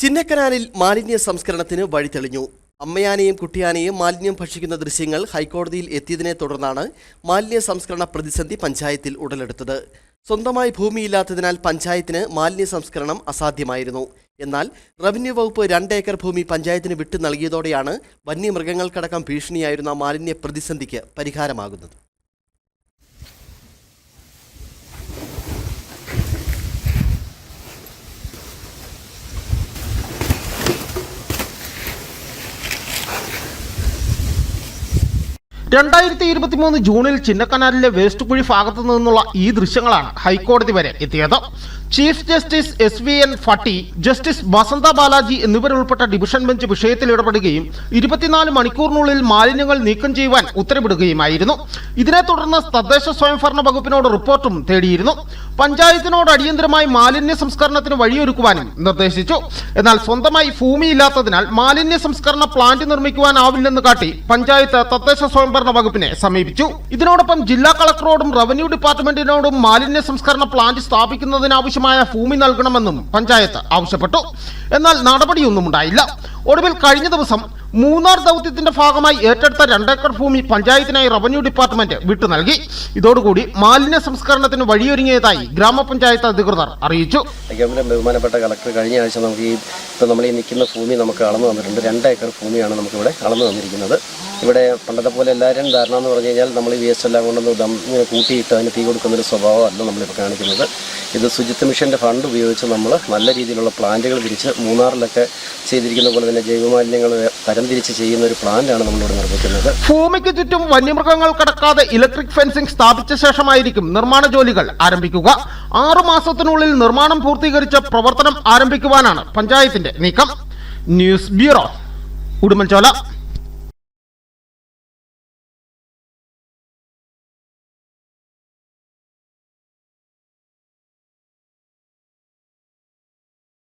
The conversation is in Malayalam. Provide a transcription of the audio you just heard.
ചിന്നക്കനാലിൽ മാലിന്യ സംസ്കരണത്തിന് വഴി തെളിഞ്ഞു. അമ്മയാനെയും കുട്ടിയാനെയും മാലിന്യം ഭക്ഷിക്കുന്ന ദൃശ്യങ്ങൾ ഹൈക്കോടതിയിൽ എത്തിയതിനെ തുടർന്നാണ് മാലിന്യ സംസ്കരണ പ്രതിസന്ധി പഞ്ചായത്തിൽ ഉടലെടുത്തത്. സ്വന്തമായി ഭൂമിയില്ലാത്തതിനാൽ പഞ്ചായത്തിന് മാലിന്യ സംസ്കരണം അസാധ്യമായിരുന്നു. എന്നാൽ റവന്യൂ വകുപ്പ് രണ്ട് ഏക്കർ ഭൂമി പഞ്ചായത്തിന് വിട്ടു നൽകിയതോടെയാണ് വന്യമൃഗങ്ങൾക്കടക്കം ഭീഷണിയായിരുന്ന മാലിന്യ പ്രതിസന്ധിക്ക് പരിഹാരമാകുന്നത്. രണ്ടായിരത്തി ഇരുപത്തിമൂന്ന് ജൂണിൽ ചിന്നക്കനാലിലെ വേസ്റ്റ് കുഴി ഭാഗത്തു നിന്നുള്ള ഈ ദൃശ്യങ്ങളാണ് ഹൈക്കോടതി വരെ എത്തിയത്. Chief justice S V N Bhatti justice Vasantha Balaji എന്നിവരുൾപ്പെട്ട division bench വിഷയത്തിൽ ഇടപെടുകയും ഇരുപത്തിനാല് മണിക്കൂറിനുള്ളിൽ മാലിന്യങ്ങൾ നീക്കം ചെയ്യുവാൻ ഉത്തരവിടുകയുമായിരുന്നു. ഇതിനെ തുടർന്ന് തദ്ദേശ സ്വയംഭരണ വകുപ്പിനോട് റിപ്പോർട്ടും തേടിയിരുന്നു. പഞ്ചായത്തിനോട് അടിയന്തരമായി മാലിന്യ സംസ്കരണത്തിന് വഴിയൊരുക്കുവാനും നിർദ്ദേശിച്ചു. എന്നാൽ സ്വന്തമായി ഭൂമിയില്ലാത്തതിനാൽ മാലിന്യ സംസ്കരണ പ്ലാന്റ് നിർമ്മിക്കുവാനാവില്ലെന്ന് കാട്ടി പഞ്ചായത്ത് തദ്ദേശ സ്വയംഭരണ വകുപ്പിനെ സമീപിച്ചു. ഇതിനോടൊപ്പം ജില്ലാ കളക്ടറോടും റവന്യൂ ഡിപ്പാർട്ട്മെന്റിനോടും മാലിന്യ സംസ്കരണ പ്ലാന്റ് സ്ഥാപിക്കുന്നതിനാവശ്യമായ ഭൂമി നൽകണമെന്നും പഞ്ചായത്ത് ആവശ്യപ്പെട്ടു. എന്നാൽ നടപടിയൊന്നും ഉണ്ടായില്ല. ഒടുവിൽ കഴിഞ്ഞ ദിവസം മൂന്നാർ ദൗത്യത്തിന്റെ ഭാഗമായി ഏറ്റെടുത്ത രണ്ടേക്കർ ഭൂമി പഞ്ചായത്തിനായി റവന്യൂ ഡിപ്പാർട്ട്മെന്റ് വിട്ടു നൽകി. ഇതോടുകൂടി മാലിന്യ സംസ്കരണത്തിന് വഴിയൊരുങ്ങിയതായി ഗ്രാമപഞ്ചായത്ത് അധികൃതർ അറിയിച്ചു. ബഹുമാനപ്പെട്ട കളക്ടർ കഴിഞ്ഞ ആഴ്ച നമുക്ക് ഈ ഇപ്പം നമ്മൾ ഈ നിൽക്കുന്ന ഭൂമി നമുക്ക് അളന്നു തന്നിട്ടുണ്ട്. രണ്ടേക്കർ ഭൂമിയാണ് നമുക്കിവിടെ അളന്നു തന്നിരിക്കുന്നത്. ഇവിടെ പണ്ടത്തെ പോലെ എല്ലാവരും ധാരണ എന്ന് പറഞ്ഞു കഴിഞ്ഞാൽ നമ്മൾ ഈ വേസ്റ്റ് എല്ലാം കൊണ്ടൊന്ന് ദം കൂട്ടിയിട്ട് അതിന് തീ കൊടുക്കുന്ന കൊടുക്കുന്നൊരു സ്വഭാവമല്ല നമ്മളിപ്പോൾ കാണിക്കുന്നത്. ഇത് ശുചിത്വ മിഷന്റെ ഫണ്ട് ഉപയോഗിച്ച് നമ്മൾ നല്ല രീതിയിലുള്ള പ്ലാന്റുകൾ തിരിച്ച് മൂന്നാറിലൊക്കെ ചെയ്തിരിക്കുന്ന പോലെ തന്നെ ജൈവമാലിന്യങ്ങൾ തരംതിരിച്ച് ചെയ്യുന്ന ഒരു പ്ലാന്റാണ് നമ്മളിവിടെ നിർമ്മിക്കുന്നത്. ഭൂമിക്ക് ചുറ്റും വന്യമൃഗങ്ങൾ കടക്കാതെ ഇലക്ട്രിക് ഫെൻസിംഗ് സ്ഥാപിച്ച ശേഷമായിരിക്കും നിർമ്മാണ ജോലികൾ ആരംഭിക്കുക. ആറു മാസത്തിനുള്ളിൽ നിർമ്മാണം പൂർത്തീകരിച്ച് പ്രവർത്തനം ആരംഭിക്കുവാനാണ് പഞ്ചായത്തിന്റെ നീക്കം. News bureau Udumbanchola.